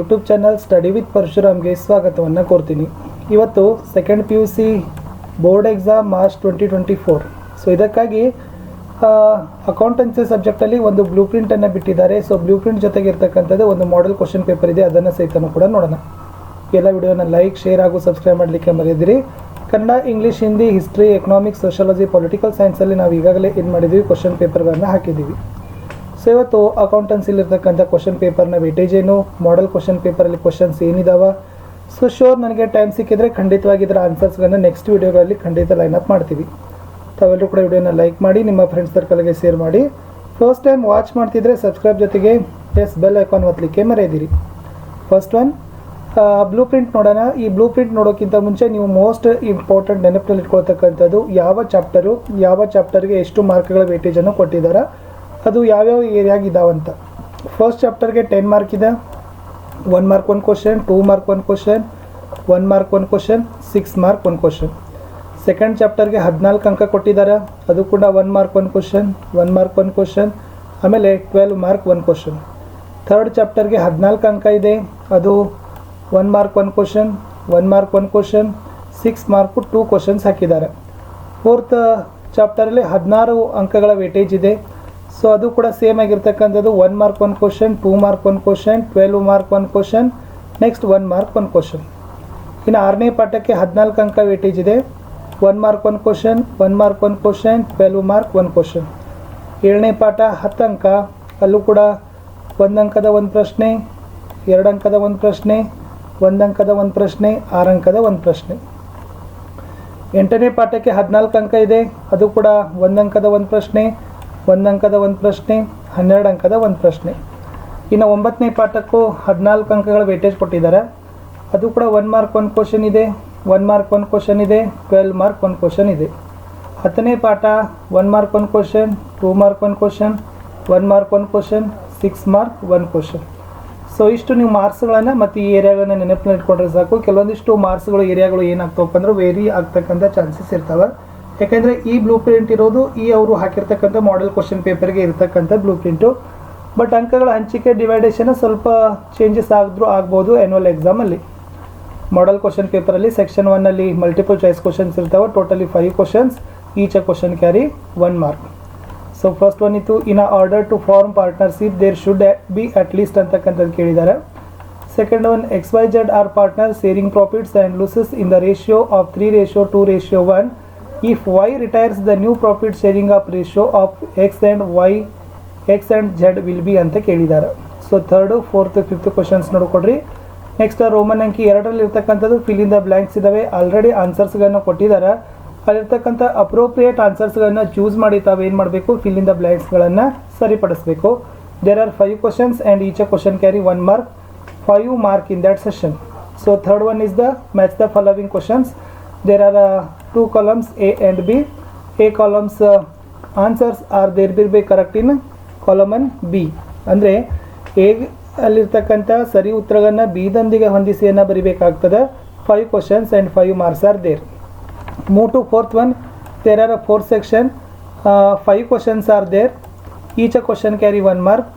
YouTube channel study with ಪರಶುರಾಮ್ಗೆ ಸ್ವಾಗತವನ್ನು ಕೋರ್ತೀನಿ. ಇವತ್ತು second P U C board exam March twenty twenty four so ಇದಕ್ಕಾಗಿ ಅಕೌಂಟೆನ್ಸಿ ಸಬ್ಜೆಕ್ಟಲ್ಲಿ ಒಂದು ಬ್ಲೂ ಪ್ರಿಂಟನ್ನು ಬಿಟ್ಟಿದ್ದಾರೆ. ಸೊ ಬ್ಲೂ ಪ್ರಿಂಟ್ ಜೊತೆಗೆ ಇರ್ತಕ್ಕಂಥದ್ದು ಒಂದು ಮಾಡೆಲ್ ಕ್ವಶನ್ ಪೇಪರ್ ಇದೆ. ಅದನ್ನು ಸಹಿತನೂ ಕೂಡ ನೋಡೋಣ. ಎಲ್ಲ ವಿಡಿಯೋನ ಲೈಕ್ ಶೇರ್ ಹಾಗೂ ಸಬ್ಸ್ಕ್ರೈಬ್ ಮಾಡಲಿಕ್ಕೆ ಮರೆಯದಿರಿ. Kannada English Hindi history economics sociology political ಸೈನ್ಸಲ್ಲಿ ನಾವು ಈಗಾಗಲೇ ಏನು ಮಾಡಿದ್ದೀವಿ ಕ್ವಶನ್ ಪೇಪರ್ಗಳನ್ನು ಹಾಕಿದ್ದೀವಿ. ಸೊ ಇವತ್ತು ಅಕೌಂಟೆನ್ಸಿಲಿರ್ತಕ್ಕಂಥ ಕ್ವಶನ್ ಪೇಪರ್ನ ವೇಟೇಜ್ ಏನು ಮಾಡೆಲ್ ಕ್ವಶನ್ ಪೇಪರಲ್ಲಿ ಕ್ವಶನ್ಸ್ ಏನಿದಾವೆ? ಸೊ ಶೋರ್ ನನಗೆ ಟೈಮ್ ಸಿಕ್ಕಿದ್ರೆ ಖಂಡಿತವಾಗಿ ಇದರ ಆನ್ಸರ್ಸ್ಗಳನ್ನು ನೆಕ್ಸ್ಟ್ ವೀಡಿಯೋಗಳಲ್ಲಿ ಖಂಡಿತ ಲೈನ್ ಅಪ್ ಮಾಡ್ತೀವಿ. ತಾವೆಲ್ಲರೂ ಕೂಡ ವಿಡಿಯೋನ ಲೈಕ್ ಮಾಡಿ, ನಿಮ್ಮ ಫ್ರೆಂಡ್ಸ್ ಸರ್ಕಲ್ಗೆ ಶೇರ್ ಮಾಡಿ. ಫಸ್ಟ್ ಟೈಮ್ ವಾಚ್ ಮಾಡ್ತಿದ್ರೆ ಸಬ್ಸ್ಕ್ರೈಬ್ ಜೊತೆಗೆ ಎಸ್ ಬೆಲ್ ಐಕಾನ್ ಒತ್ತಲಿಕ್ಕೆ ಮರೆಯದಿರಿ. ಫಸ್ಟ್ ಒನ್ ಬ್ಲೂ ಪ್ರಿಂಟ್ ನೋಡೋಣ. ಈ ಬ್ಲೂ ಪ್ರಿಂಟ್ ನೋಡೋಕ್ಕಿಂತ ಮುಂಚೆ ನೀವು ಮೋಸ್ಟ್ ಇಂಪಾರ್ಟೆಂಟ್ ನೆನಪಿನಲ್ಲಿ ಇಟ್ಕೊಳ್ತಕ್ಕಂಥದ್ದು ಯಾವ ಚಾಪ್ಟರು ಯಾವ ಚಾಪ್ಟರ್ಗೆ ಎಷ್ಟು ಮಾರ್ಕ್ಗಳ ವೇಟೇಜನ್ನು ಕೊಟ್ಟಿದ್ದಾರೆ ಅದು ಯಾವ್ಯಾವ ಏರಿಯಾಗಿದ್ದಾವಂತ ಫಸ್ಟ್ ಚಾಪ್ಟರ್ಗೆ ಟೆನ್ ಮಾರ್ಕ್ ಇದೆ. One mark one question two mark one question one mark one question six mark one question second ಚಾಪ್ಟರ್ಗೆ ಹದಿನಾಲ್ಕು ಅಂಕ ಕೊಟ್ಟಿದ್ದಾರೆ. ಅದು ಕೂಡ one mark one question one mark one question ಆಮೇಲೆ twelve mark one question third ಚಾಪ್ಟರ್ಗೆ ಹದಿನಾಲ್ಕು ಅಂಕ ಇದೆ. ಅದು one mark one question one mark one question six mark two questions ಹಾಕಿದ್ದಾರೆ. ಫೋರ್ತ್ ಚಾಪ್ಟರಲ್ಲಿ ಹದಿನಾರು ಅಂಕಗಳ ವೇಟೇಜ್ ಇದೆ. ಸೊ ಅದು ಕೂಡ ಸೇಮ್ ಆಗಿರ್ತಕ್ಕಂಥದ್ದು. One mark one question two mark one question twelve mark one question next one mark one question ಇನ್ನು ಆರನೇ ಪಾಠಕ್ಕೆ ಹದಿನಾಲ್ಕು ಅಂಕ ವೇಟೇಜ್ ಇದೆ. One mark one question one mark one question twelve mark one question ಏಳನೇ ಪಾಠ ಹತ್ತು ಅಂಕ. ಅಲ್ಲೂ ಕೂಡ ಒಂದು ಅಂಕದ ಒಂದು ಪ್ರಶ್ನೆ, ಎರಡು ಅಂಕದ ಒಂದು ಪ್ರಶ್ನೆ, ಒಂದು ಅಂಕದ ಒಂದು ಪ್ರಶ್ನೆ, ಆರು ಅಂಕದ ಒಂದು ಪ್ರಶ್ನೆ. ಎಂಟನೇ ಪಾಠಕ್ಕೆ ಹದಿನಾಲ್ಕು ಅಂಕ ಇದೆ. ಅದು ಕೂಡ ಒಂದು ಅಂಕದ ಒಂದು ಪ್ರಶ್ನೆ ಒಂದು ಅಂಕದ ಒಂದು ಪ್ರಶ್ನೆ, ಹನ್ನೆರಡು ಅಂಕದ ಒಂದು ಪ್ರಶ್ನೆ. ಇನ್ನು ಒಂಬತ್ತನೇ ಪಾಠಕ್ಕೂ ಹದಿನಾಲ್ಕು ಅಂಕಗಳ ವೇಟೇಜ್ ಕೊಟ್ಟಿದ್ದಾರೆ. ಅದು ಕೂಡ ಒನ್ ಮಾರ್ಕ್ ಒನ್ ಕ್ವಶನ್ ಇದೆ. ಒನ್ ಮಾರ್ಕ್ ಒನ್ ಕ್ವಶನ್ ಇದೆ. ಟ್ವೆಲ್ ಮಾರ್ಕ್ ಒನ್ ಕ್ವಶನ್ ಇದೆ. ಹತ್ತನೇ ಪಾಠ one mark one question two mark ಒಂದು question one mark one question six mark one question so ಇಷ್ಟು ನೀವು ಮಾರ್ಕ್ಸ್ಗಳನ್ನು ಮತ್ತು ಈ ಏರಿಯಾಗಳನ್ನ ನೆನಪಿನಲ್ಲಿ ಇಟ್ಕೊಂಡ್ರೆ ಸಾಕು. ಕೆಲವೊಂದಿಷ್ಟು ಮಾರ್ಕ್ಸ್ಗಳು ಏರಿಯಾಗಳು ಏನಾಗ್ತವಪ್ಪ ಅಂದ್ರೆ ವೇರಿ ಆಗ್ತಕ್ಕಂಥ ಚಾನ್ಸಸ್ ಇರ್ತವೆ. ಯಾಕೆಂದರೆ ಈ ಬ್ಲೂ ಪ್ರಿಂಟ್ ಇರೋದು ಈ ಅವರು ಹಾಕಿರ್ತಕ್ಕಂಥ ಮಾಡೆಲ್ ಕ್ವಶನ್ ಪೇಪರ್ಗೆ ಇರತಕ್ಕಂಥ ಬ್ಲೂ ಪ್ರಿಂಟು ಬಟ್ ಅಂಕಗಳ ಹಂಚಿಕೆ ಡಿವೈಡೇಷನ್ ಸ್ವಲ್ಪ ಚೇಂಜಸ್ ಆದರೂ ಆಗ್ಬೋದು ಆ್ಯನ್ಯುವಲ್ ಎಕ್ಸಾಮಲ್ಲಿ ಮಾಡೆಲ್ ಕ್ವಶನ್ ಪೇಪರಲ್ಲಿ ಸೆಕ್ಷನ್ ಒನ್ನಲ್ಲಿ ಮಲ್ಟಿಪಲ್ ಚಾಯ್ಸ್ ಕ್ವಶನ್ಸ್ ಇರ್ತಾವೆ totally five questions each a question carry one mark so first one ಇತ್ತು in order to form partnership there should be at least ಅಂತಕ್ಕಂಥದ್ದು ಕೇಳಿದ್ದಾರೆ second one X Y Z are partner sharing profits and losses in the ratio of three ratio two ratio one if Y retires the new profit sharing of ratio of X and Y X and Z will be ಅಂತ ಕೇಳಿದ್ದಾರೆ so third fourth fifth questions ನೋಡ್ಕೊಡ್ರಿ next Roman ಅಂಕಿ ಎರಡರಲ್ಲಿ ಇರ್ತಕ್ಕಂಥದ್ದು ಫಿಲಿಂದ blanks ಇದ್ದಾವೆ already ಆನ್ಸರ್ಸ್ಗಳನ್ನು ಕೊಟ್ಟಿದ್ದಾರೆ ಅಲ್ಲಿರ್ತಕ್ಕಂಥ appropriate ಆನ್ಸರ್ಸ್ಗಳನ್ನು choose ಮಾಡಿ ತಾವು ಏನು ಮಾಡಬೇಕು? ಫಿಲಿಂದ ಬ್ಲ್ಯಾಂಕ್ಸ್ಗಳನ್ನು ಸರಿಪಡಿಸಬೇಕು. There are five questions and each a question carry one mark five mark in that session so third one is the match the following questions there are two columns A and B A columns answers are there Bir be correct in ಕಾಲಮನ್ B ಅಂದರೆ A ಅಲ್ಲಿರ್ತಕ್ಕಂಥ ಸರಿ ಉತ್ತರಗಳನ್ನು ಬಿದೊಂದಿಗೆ ಹೊಂದಿಸಿಯನ್ನು ಬರಿಬೇಕಾಗ್ತದೆ. Five questions and five marks are there move to fourth one there are fourth section five questions are there each a question carry one mark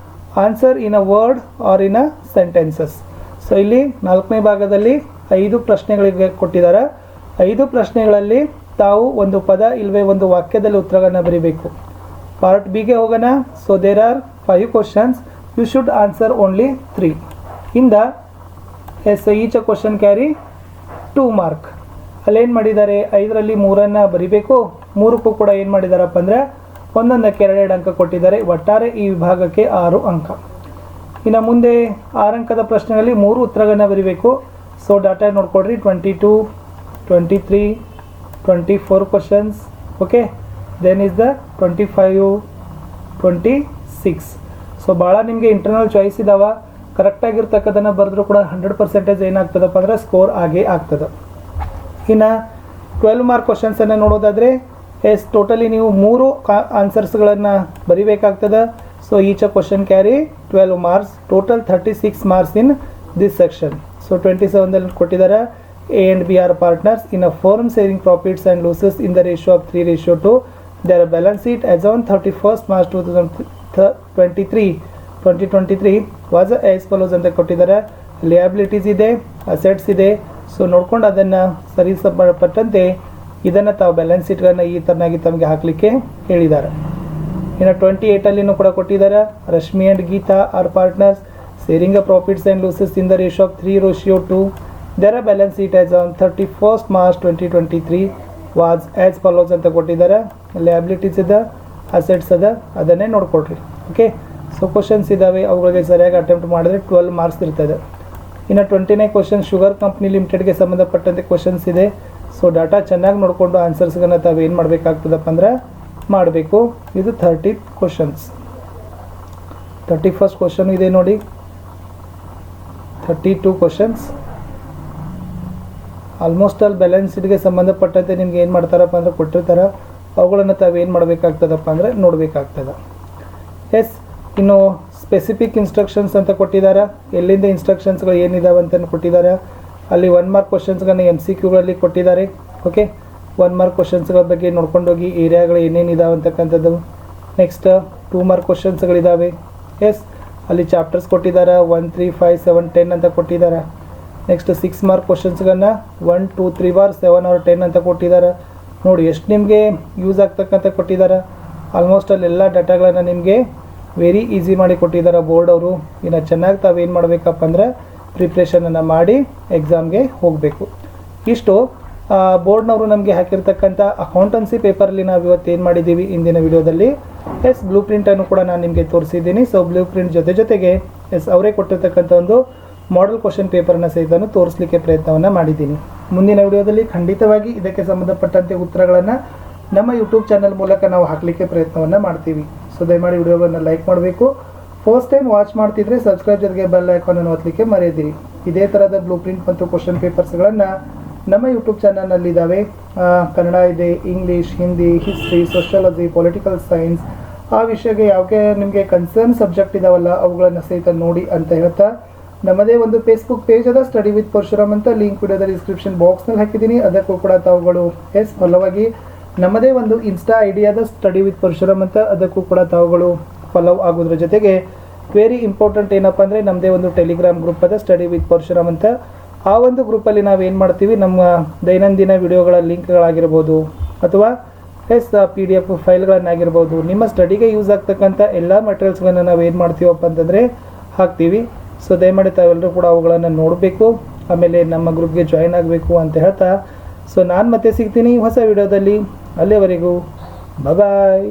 answer in a word or in a sentences so ಇಲ್ಲಿ ನಾಲ್ಕನೇ ಭಾಗದಲ್ಲಿ ಐದು ಪ್ರಶ್ನೆಗಳಿಗೆ ಕೊಟ್ಟಿದ್ದಾರೆ. ಐದು ಪ್ರಶ್ನೆಗಳಲ್ಲಿ ತಾವು ಒಂದು ಪದ ಇಲ್ಲವೇ ಒಂದು ವಾಕ್ಯದಲ್ಲಿ ಉತ್ತರಗಳನ್ನು ಬರೀಬೇಕು. ಪಾರ್ಟ್ ಬಿಗೆ ಹೋಗೋಣ. So there are five questions you should answer only three ಇಂದ S each question carry two mark ಅಲ್ಲೇನು ಮಾಡಿದ್ದಾರೆ? ಐದರಲ್ಲಿ ಮೂರನ್ನು ಬರಿಬೇಕು. ಮೂರಕ್ಕೂ ಕೂಡ ಏನು ಮಾಡಿದಾರಪ್ಪ ಅಂದರೆ ಒಂದೊಂದಕ್ಕೆ ಎರಡೆರಡು ಅಂಕ ಕೊಟ್ಟಿದ್ದಾರೆ. ಒಟ್ಟಾರೆ ಈ ವಿಭಾಗಕ್ಕೆ ಆರು ಅಂಕ. ಇನ್ನು ಮುಂದೆ ಆರು ಅಂಕದ ಪ್ರಶ್ನೆಗಳಲ್ಲಿ ಮೂರು ಉತ್ತರಗಳನ್ನು ಬರಿಬೇಕು. ಸೊ ಡಾಟಾ ನೋಡ್ಕೊಡ್ರಿ twenty two twenty three twenty four questions okay then is the twenty five twenty six so ಭಾಳ ನಿಮಗೆ ಇಂಟರ್ನಲ್ ಚಾಯ್ಸ್ ಇದಾವ. ಕರೆಕ್ಟಾಗಿರ್ತಕ್ಕದನ್ನು ಬರೆದ್ರೂ ಕೂಡ ಹಂಡ್ರೆಡ್ ಪರ್ಸೆಂಟೇಜ್ ಏನಾಗ್ತದಪ್ಪ ಅಂದರೆ ಸ್ಕೋರ್ ಆಗೇ ಆಗ್ತದೆ. ಇನ್ನು ಟ್ವೆಲ್ವ್ ಮಾರ್ಕ್ ಕ್ವಶನ್ಸನ್ನು ನೋಡೋದಾದರೆ ಎಸ್ ಟೋಟಲಿ ನೀವು ಮೂರು ಕಾ ಆನ್ಸರ್ಸ್ಗಳನ್ನು ಬರಿಬೇಕಾಗ್ತದೆ. So each a question carry twelve marks total thirty six marks in this section so twenty ಸೆವೆನ್ದಲ್ಲಿ ಕೊಟ್ಟಿದ್ದಾರೆ a form sharing profits and losses in the ratio of three ratio to their balance sheet as on thirty first March two thousand twenty three twenty twenty three was as follows ಅಂತ ಕೊಟ್ಟಿದ್ದಾರೆ. Liabilities ಇದೆ assets ಇದೆ. So ನೋಡ್ಕೊಂಡು ಅದನ್ನು ಸರಿಸಲ್ಪಟ್ಟಂತೆ ಇದನ್ನು ತಾವು balance ಶೀಟ್ಗಳನ್ನು ಈ ಥರನಾಗಿ ತಮಗೆ ಹಾಕಲಿಕ್ಕೆ ಹೇಳಿದ್ದಾರೆ. ಇನ್ನು ಟ್ವೆಂಟಿ ಏಯ್ಟಲ್ಲಿನೂ ಕೂಡ ಕೊಟ್ಟಿದ್ದಾರೆ. Rashmi and Geeta are partners sharing a profits and losses in the ratio of three ratio to their balance sheet as on thirty first March twenty twenty three was as follows ಅಂತ ಕೊಟ್ಟಿದ್ದಾರೆ. Liabilities ಇದೆ assets ಅದ ಅದನ್ನೇ ನೋಡ್ಕೊಡ್ರಿ okay so questions ಇದ್ದಾವೆ ಅವುಗಳಿಗೆ ಸರಿಯಾಗಿ attempt ಮಾಡಿದ್ರೆ ಟ್ವೆಲ್ ಮಾರ್ಕ್ಸ್ ಇರ್ತದೆ. ಇನ್ನು ಟ್ವೆಂಟಿನೇ ಕ್ವಶನ್ ಶುಗರ್ ಕಂಪ್ನಿ ಲಿಮಿಟೆಡ್ಗೆ ಸಂಬಂಧಪಟ್ಟಂತೆ ಕ್ವಶನ್ಸ್ ಇದೆ. ಸೊ ಡಾಟಾ ಚೆನ್ನಾಗಿ ನೋಡಿಕೊಂಡು ಆನ್ಸರ್ಸ್ಗಳನ್ನ ತಾವು ಏನು ಮಾಡಬೇಕಾಗ್ತದಪ್ಪ ಅಂದ್ರೆ ಮಾಡಬೇಕು. ಇದು thirty questions thirty first question ಇದೆ ನೋಡಿ. Thirty two questions almost all balance ಶೀಟ್ಗೆ ಸಂಬಂಧಪಟ್ಟಂತೆ ನಿಮ್ಗೆ ಏನು ಮಾಡ್ತಾರಪ್ಪ ಅಂದ್ರೆ ಕೊಟ್ಟಿರ್ತಾರೆ. ಅವುಗಳನ್ನು ತಾವು ಏನು ಮಾಡಬೇಕಾಗ್ತದಪ್ಪ ಅಂದರೆ ನೋಡಬೇಕಾಗ್ತದೆ. ಎಸ್ ಇನ್ನು ಸ್ಪೆಸಿಫಿಕ್ ಇನ್ಸ್ಟ್ರಕ್ಷನ್ಸ್ ಅಂತ ಕೊಟ್ಟಿದ್ದಾರೆ ಎಲ್ಲಿಂದ ಇನ್ಸ್ಟ್ರಕ್ಷನ್ಸ್ಗಳು ಏನಿದಾವೆ ಅಂತ ಕೊಟ್ಟಿದ್ದಾರೆ ಅಲ್ಲಿ ಒನ್ ಮಾರ್ಕ್ ಕ್ವಶನ್ಸ್ಗಳನ್ನ ಎಂ ಸಿ ಕ್ಯೂಗಳಲ್ಲಿ ಕೊಟ್ಟಿದ್ದಾರೆ ಓಕೆ ಒನ್ ಮಾರ್ಕ್ ಕ್ವಶನ್ಸ್ಗಳ ಬಗ್ಗೆ ನೋಡ್ಕೊಂಡೋಗಿ ಏರಿಯಾಗಳು ಏನೇನಿದಾವೆ ಅಂತಕ್ಕಂಥದ್ದು. ನೆಕ್ಸ್ಟ್ ಟೂ ಮಾರ್ಕ್ ಕ್ವಶನ್ಸ್ಗಳಿದ್ದಾವೆ ಎಸ್ ಅಲ್ಲಿ ಚಾಪ್ಟರ್ಸ್ ಕೊಟ್ಟಿದ್ದಾರೆ one three five seven ten ಅಂತ ಕೊಟ್ಟಿದ್ದಾರೆ ನೆಕ್ಸ್ಟ್ ಸಿಕ್ಸ್ ಮಾರ್ಕ್ ಕ್ವಶನ್ಸ್ಗಳನ್ನ ಒನ್ ಟೂ ತ್ರೀ ಬಾರ್ ಸೆವೆನ್ ಆರ್ ಟೆನ್ ಅಂತ ಕೊಟ್ಟಿದ್ದಾರೆ ನೋಡಿ, ಎಷ್ಟು ನಿಮಗೆ ಯೂಸ್ ಆಗ್ತಕ್ಕಂಥ ಕೊಟ್ಟಿದ್ದಾರೆ ಆಲ್ಮೋಸ್ಟ್ ಅಲ್ಲಿ ಎಲ್ಲ ಡಾಟಾಗಳನ್ನು ನಿಮಗೆ ವೆರಿ ಈಸಿ ಮಾಡಿ ಕೊಟ್ಟಿದ್ದಾರೆ ಬೋರ್ಡ್ ಅವರು. ಇನ್ನು ಚೆನ್ನಾಗಿ ತಾವೇನು ಮಾಡಬೇಕಪ್ಪ ಅಂದರೆ ಪ್ರಿಪ್ರೇಷನನ್ನು ಮಾಡಿ ಎಕ್ಸಾಮ್ಗೆ ಹೋಗಬೇಕು. ಇಷ್ಟು ಬೋರ್ಡ್ನವರು ನಮಗೆ ಹಾಕಿರ್ತಕ್ಕಂಥ ಅಕೌಂಟನ್ಸಿ ಪೇಪರಲ್ಲಿ ನಾವು ಇವತ್ತು ಏನು ಮಾಡಿದ್ದೀವಿ ಇಂದಿನ ವಿಡಿಯೋದಲ್ಲಿ. ಎಸ್ ಬ್ಲೂ ಪ್ರಿಂಟನ್ನು ಕೂಡ ನಾನು ನಿಮಗೆ ತೋರಿಸಿದ್ದೀನಿ. ಸೊ ಬ್ಲೂ ಪ್ರಿಂಟ್ ಜೊತೆ ಜೊತೆಗೆ, ಎಸ್, ಅವರೇ ಕೊಟ್ಟಿರ್ತಕ್ಕಂಥ ಒಂದು ಮಾಡೆಲ್ ಕ್ವಶನ್ ಪೇಪರನ್ನು ಸಹಿತ ತೋರಿಸಲಿಕ್ಕೆ ಪ್ರಯತ್ನವನ್ನು ಮಾಡಿದ್ದೀನಿ. ಮುಂದಿನ ವಿಡಿಯೋದಲ್ಲಿ ಖಂಡಿತವಾಗಿ ಇದಕ್ಕೆ ಸಂಬಂಧಪಟ್ಟಂತೆ ಉತ್ತರಗಳನ್ನು ನಮ್ಮ ಯೂಟ್ಯೂಬ್ ಚಾನಲ್ ಮೂಲಕ ನಾವು ಹಾಕಲಿಕ್ಕೆ ಪ್ರಯತ್ನವನ್ನು ಮಾಡ್ತೀವಿ. ಸೊ ದಯಮಾಡಿ ವಿಡಿಯೋವನ್ನು ಲೈಕ್ ಮಾಡಬೇಕು. ಫಸ್ಟ್ ಟೈಮ್ ವಾಚ್ ಮಾಡ್ತಿದ್ರೆ ಸಬ್ಸ್ಕ್ರೈಬ್ ಜೊತೆಗೆ ಬೆಲ್ ಐಕಾನನ್ನು ಒತ್ತಲಿಕ್ಕೆ ಮರೆಯದಿರಿ. ಇದೇ ಥರದ ಬ್ಲೂ ಪ್ರಿಂಟ್ ಮತ್ತು ಕ್ವಶನ್ ಪೇಪರ್ಸ್ಗಳನ್ನು ನಮ್ಮ ಯೂಟ್ಯೂಬ್ ಚಾನಲ್ನಲ್ಲಿದ್ದಾವೆ ಕನ್ನಡ ಇದೆ English Hindi history sociology political science ಆ ವಿಷಯಕ್ಕೆ ಯಾವಕ್ಕೆ ನಿಮಗೆ ಕನ್ಸರ್ನ್ ಸಬ್ಜೆಕ್ಟ್ ಇದಾವಲ್ಲ ಅವುಗಳನ್ನು ಸಹಿತ ನೋಡಿ ಅಂತ ಹೇಳ್ತಾ ನಮ್ಮದೇ ಒಂದು ಫೇಸ್ಬುಕ್ ಪೇಜ್ ಅದ ಸ್ಟಡಿ ವಿತ್ ಪರಶುರಾಮ್ ಅಂತ ಲಿಂಕ್ ವಿಡಿಯೋದ ಡಿಸ್ಕ್ರಿಪ್ಷನ್ ಬಾಕ್ಸ್ನಲ್ಲಿ ಹಾಕಿದ್ದೀನಿ. ಅದಕ್ಕೂ ಕೂಡ ತಾವುಗಳು ಎಸ್ ಫಲವಾಗಿ ನಮ್ಮದೇ ಒಂದು ಇನ್ಸ್ಟಾ ಐಡಿಯಾದ ಸ್ಟಡಿ ವಿತ್ ಪರಶುರಾಮ್ ಅಂತ. ಅದಕ್ಕೂ ಕೂಡ ತಾವುಗಳು ಫಾಲೋ ಆಗೋದ್ರ ಜೊತೆಗೆ ವೆರಿ ಇಂಪಾರ್ಟೆಂಟ್ ಏನಪ್ಪ ಅಂದರೆ ನಮ್ಮದೇ ಒಂದು ಟೆಲಿಗ್ರಾಮ್ ಗ್ರೂಪ್ ಅದ ಸ್ಟಡಿ ವಿತ್ ಪರಶುರಾಮ್ ಅಂತ. ಆ ಒಂದು ಗ್ರೂಪಲ್ಲಿ ನಾವು ಏನು ಮಾಡ್ತೀವಿ? ನಮ್ಮ ದೈನಂದಿನ ವಿಡಿಯೋಗಳ ಲಿಂಕ್ಗಳಾಗಿರ್ಬೋದು ಅಥವಾ ಎಸ್ ಪಿ ಡಿ ಎಫ್ ಫೈಲ್ಗಳನ್ನಾಗಿರ್ಬೋದು ನಿಮ್ಮ ಸ್ಟಡಿಗೆ ಯೂಸ್ ಆಗ್ತಕ್ಕಂಥ ಎಲ್ಲ ಮೆಟೀರಿಯಲ್ಸ್ಗಳನ್ನು ನಾವು ಏನು ಮಾಡ್ತೀವಪ್ಪ ಅಂತಂದರೆ ಹಾಕ್ತೀವಿ. ಸೊ ದಯಮಾಡಿ ತಾವೆಲ್ಲರೂ ಕೂಡ ಅವುಗಳನ್ನು ನೋಡಬೇಕು, ಆಮೇಲೆ ನಮ್ಮ ಗ್ರೂಪ್ಗೆ ಜಾಯಿನ್ ಆಗಬೇಕು ಅಂತ ಹೇಳ್ತಾ. ಸೊ ನಾನು ಮತ್ತೆ ಸಿಗ್ತೀನಿ ಹೊಸ ವಿಡಿಯೋದಲ್ಲಿ. ಅಲ್ಲಿವರೆಗೂ ಬಾಯ್